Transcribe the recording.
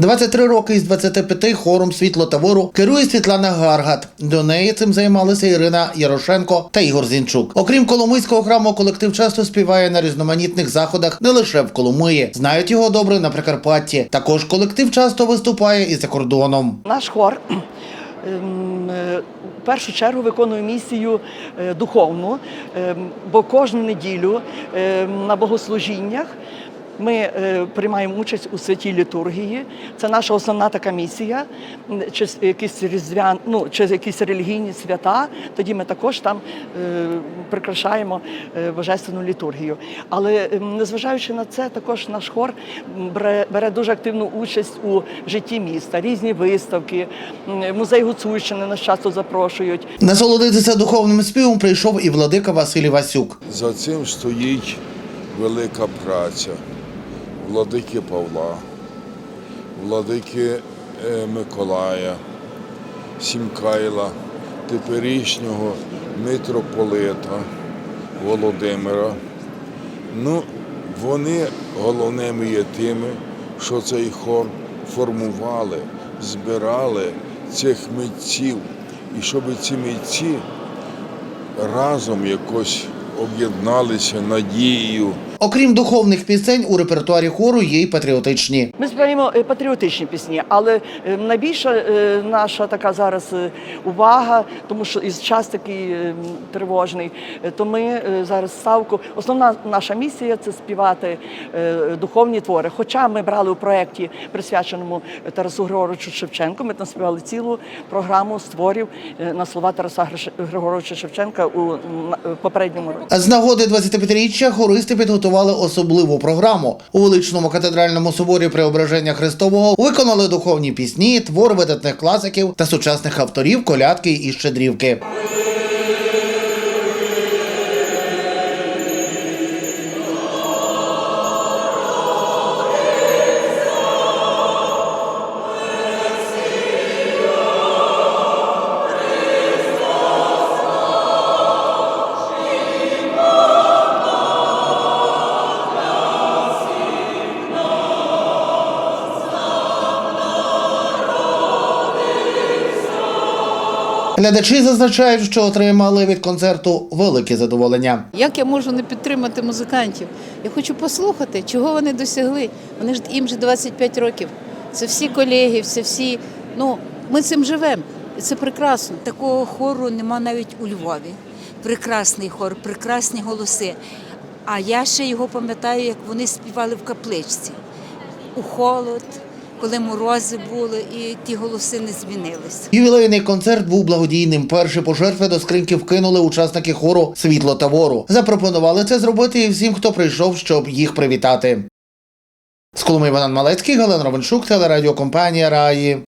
23 роки із 25 хором світло та вору керує Світлана Гаргат. До неї цим займалися Ірина Ярошенко та Ігор Зінчук. Окрім Коломийського храму, колектив часто співає на різноманітних заходах не лише в Коломиї. Знають його добре на Прикарпатті. Також колектив часто виступає і за кордоном. Наш хор ем, е, в першу чергу виконує місію е, духовну, ем, бо кожну неділю ем, на богослужіннях. Ми е, приймаємо участь у святій літургії. Це наша основна така місія. Чи якісь різдвян, ну чи якісь релігійні свята. Тоді ми також там е, прикрашаємо е, божественну літургію. Але незважаючи на це, також наш хор бере, бере дуже активну участь у житті міста, різні виставки, музей Гуцульщини нас часто запрошують. Насолодитися духовним співом прийшов і владика Василій Васюк. За цим стоїть велика праця владики Павла, владики е, Миколая, Сімкайла, теперішнього митрополита Володимира. Ну, вони головними є тими, що цей хор формували, збирали цих митців. І щоб ці митці разом якось об'єдналися надією. Окрім духовних пісень, у репертуарі хору є й патріотичні. Ми співаємо е, патріотичні пісні, але е, найбільша е, наша така зараз увага, тому що із час такий тривожний, то ми зараз ставку. Основна наша місія це співати духовні твори. Хоча ми брали у проєкті, присвяченому Тарасу Григоровичу Шевченку, ми там співали цілу програму з творів е, на слова Тараса Григоровича Шевченка у попередньому році. З нагоди 25-річчя хористи підготували особливу програму. У величному катедральному соборі Преображення Христового виконали духовні пісні, твори видатних класиків та сучасних авторів, колядки і щедрівки. Глядачі зазначають, що отримали від концерту велике задоволення. Як я можу не підтримати музикантів? Я хочу послухати, чого вони досягли. Вони ж їм же 25 років. Це всі колеги, це всі. Ну ми цим живемо. І це прекрасно. Такого хору нема навіть у Львові. Прекрасний хор, прекрасні голоси. А я ще його пам'ятаю, як вони співали в капличці. У холод, коли морози були, і ті голоси не змінились. Ювілейний концерт був благодійним. Перші пожертви до скриньки вкинули учасники хору Світло та вору. Запропонували це зробити і всім, хто прийшов, щоб їх привітати. З Коломи Малецький, Галина Романчук, телерадіокомпанія Раї.